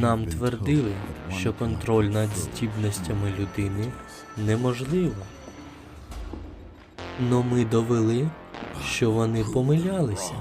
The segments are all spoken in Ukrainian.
Нам твердили, що контроль над здібностями людини неможливо. Но ми довели, що вони помилялися.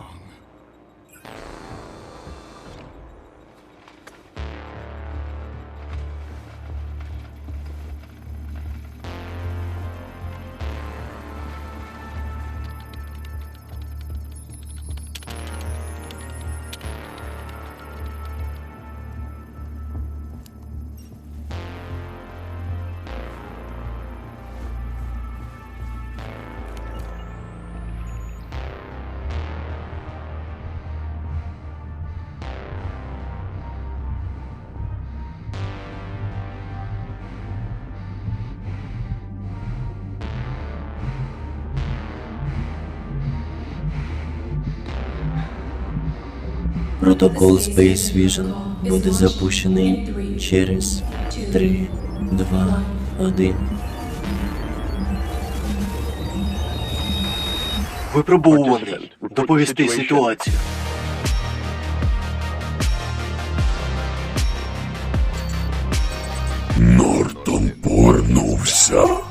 Протокол Space Vision буде запущений через 3, 2, 1. Випробуваний. Доповісти ситуацію. Нортон повернувся.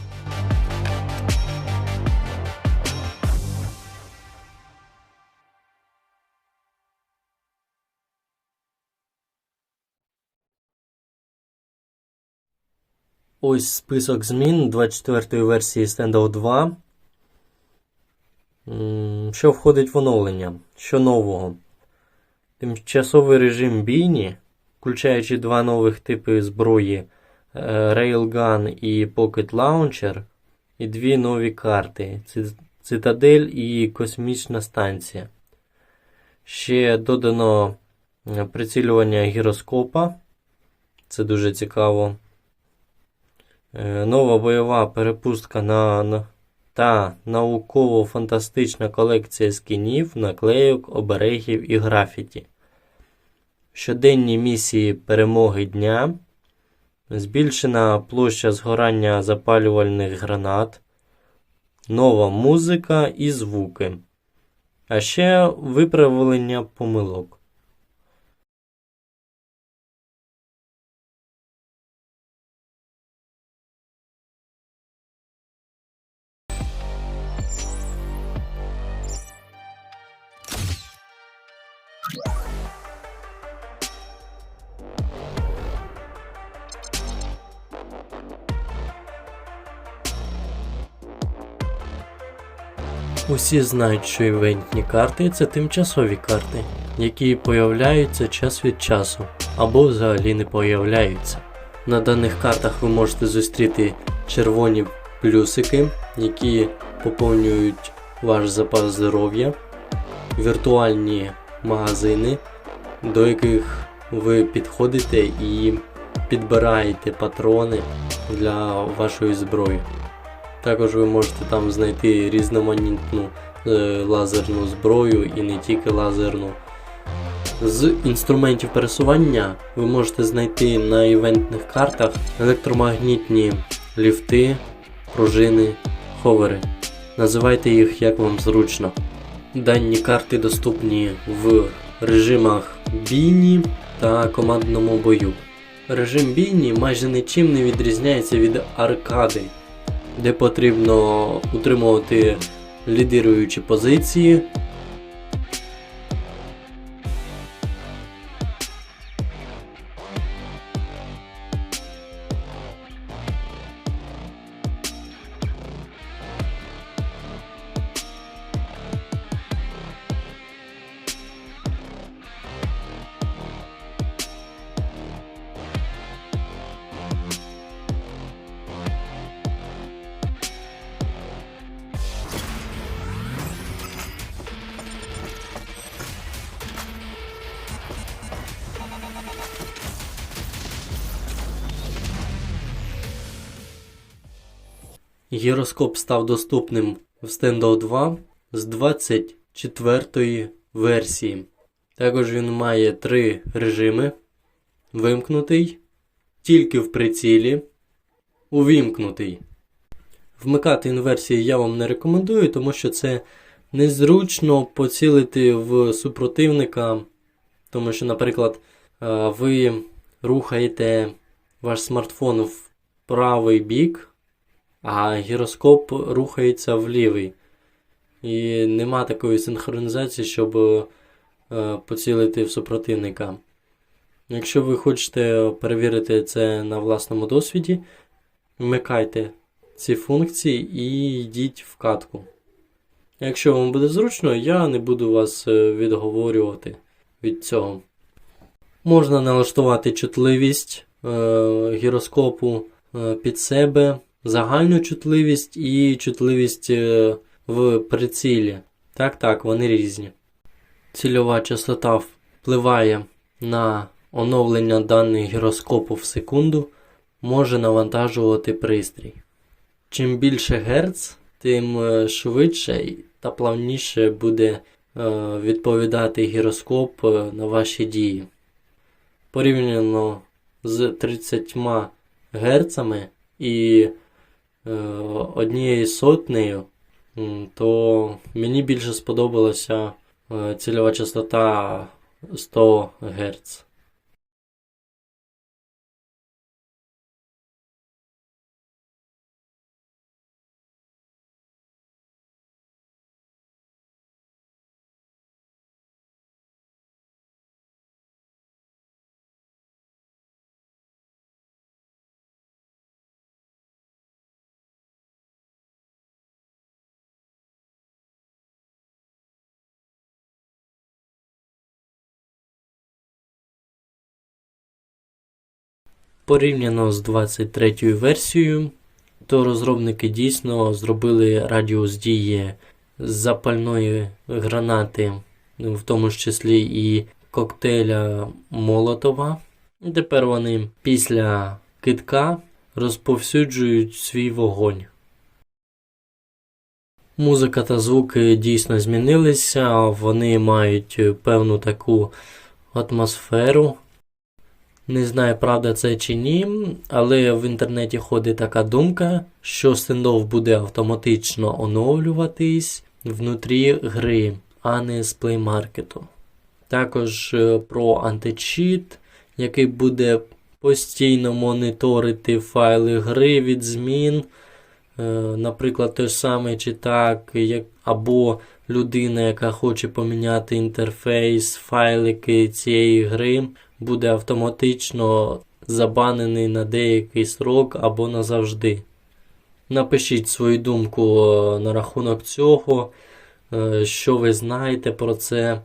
Ось список змін 24-ї версії Standout 2. Що входить в оновлення? Що нового? Тимчасовий режим бійні, включаючи два нових типи зброї е, Railgun і Pocket Launcher, і дві нові карти Ци- Цитадель і Космічна станція. Ще додано е, прицілювання гіроскопа. Це дуже цікаво. Е, Нова бойова перепустка на, та науково-фантастична колекція скінів, наклейок, оберегів і графіті. Щоденні місії перемоги дня. Збільшена площа згорання запалювальних гранат. Нова музика і звуки. А ще виправлення помилок. Усі знають, що івентні карти це тимчасові карти, які появляються час від часу або взагалі не появляються. На даних картах ви можете зустріти червоні плюсики, які поповнюють ваш запас здоров'я, віртуальні магазини, до яких ви підходите і підбираєте патрони для вашої зброї. Також ви можете там знайти різноманітну е, лазерну зброю і не тільки лазерну. З інструментів пересування ви можете знайти на івентних картах електромагнітні ліфти, пружини, ховери. Називайте їх як вам зручно. Дані карти доступні в режимах бійні та командному бою. Режим бійні майже нічим не відрізняється від аркади де потрібно утримувати лідируючі позиції. Гіроскоп став доступним в Standout 2 з 24 версії. Також він має три режими: вимкнутий, тільки в прицілі, увімкнутий. Вмикати інверсії я вам не рекомендую, тому що це незручно поцілити в супротивника. Тому що, наприклад, ви рухаєте ваш смартфон в правий бік, а гіроскоп рухається в лівий. І нема такої синхронізації, щоб е, поцілити в супротивника. Якщо ви хочете перевірити це на власному досвіді, вмикайте ці функції і йдіть в катку. Якщо вам буде зручно, я не буду вас е, відговорювати від цього. Можна налаштувати чутливість е, гіроскопу е, під себе, загальну чутливість і чутливість е, в прицілі. Так, так, вони різні. Цільова частота впливає на оновлення даних гіроскопу в секунду, може навантажувати пристрій. Чим більше герц, тим е, швидше та плавніше буде е, відповідати гіроскоп на ваші дії. Порівняно з 30 Гц і однією сотнею, то мені більше сподобалася е, цільова частота 100 Гц. Порівняно з 23 версією, то розробники дійсно зробили радіус дії запальної гранати, в тому ж числі і коктейля Молотова. І тепер вони після китка розповсюджують свій вогонь. Музика та звуки дійсно змінилися, вони мають певну таку атмосферу. Не знаю, правда це чи ні, але в інтернеті ходить така думка, що стендов буде автоматично оновлюватись внутрі гри, а не з плеймаркету. Також е, про античіт, який буде постійно моніторити файли гри від змін. Е, Наприклад, той самий чи так, або людина, яка хоче поміняти інтерфейс, файлики цієї гри, буде автоматично забанений на деякий срок або назавжди. Напишіть свою думку е, на рахунок цього, е, що ви знаєте про це.